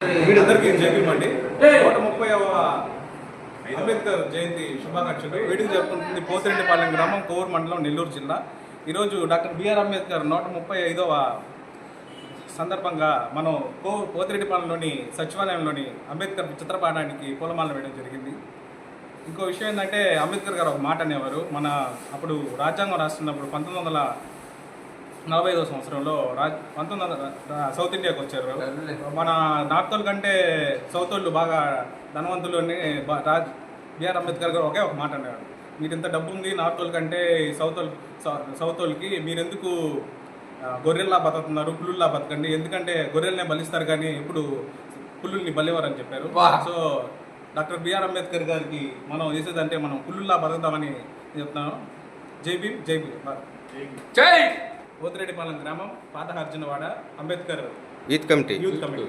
వీళ్ళందరికీ జయభీమండి నూట ముప్పై అంబేద్కర్ జయంతి శుభాకాంక్షలు. వీడికి జరుపుకుంటుంది పోతిరెడ్డిపాలెం గ్రామం కోవూరు మండలం నెల్లూరు జిల్లా. ఈరోజు డాక్టర్ బిఆర్ అంబేద్కర్ నూట ముప్పై ఐదవ సందర్భంగా మనం కో పోతిరెడ్డిపాలెంలోని సచివాలయంలోని అంబేద్కర్ చిత్రపటానికి పూలమాల వేయడం జరిగింది. ఇంకో విషయం ఏంటంటే అంబేద్కర్ గారు ఒక మాట అనేవారు. మన అప్పుడు రాజ్యాంగం రాస్తున్నప్పుడు పంతొమ్మిది వందల నలభై ఐదో సంవత్సరంలో రాజ్ పంతొమ్మిది వందల సౌత్ ఇండియాకి వచ్చారు. మన నార్త్ వాళ్ళ కంటే సౌత్ వాళ్ళు బాగా ధనవంతులు అని రాజ్ బిఆర్ అంబేద్కర్ గారు ఒకే ఒక మాట అనేవారు మీరు ఇంత డబ్బు ఉంది నార్త్ వాళ్ళ కంటే సౌత్ వాళ్ళ సౌత్ వాళ్ళకి మీరెందుకు గొర్రెల్లా బతుకుతున్నారు పుల్లుల్లా బతకండి? ఎందుకంటే గొర్రెల్నే బలిస్తారు కానీ ఎప్పుడు పుల్లుల్ని బలివారని చెప్పారు. సో డాక్టర్ బిఆర్ అంబేద్కర్ గారికి మనం చేసేదంటే మనం పుల్లుల్లా బతుకుతామని చెప్తున్నాను. జై భీమ్ జై భీమ్. జై పోతిరెడ్డిపాలెం గ్రామం పాత Arjunavada Ambedkar youth committee. Youth committee.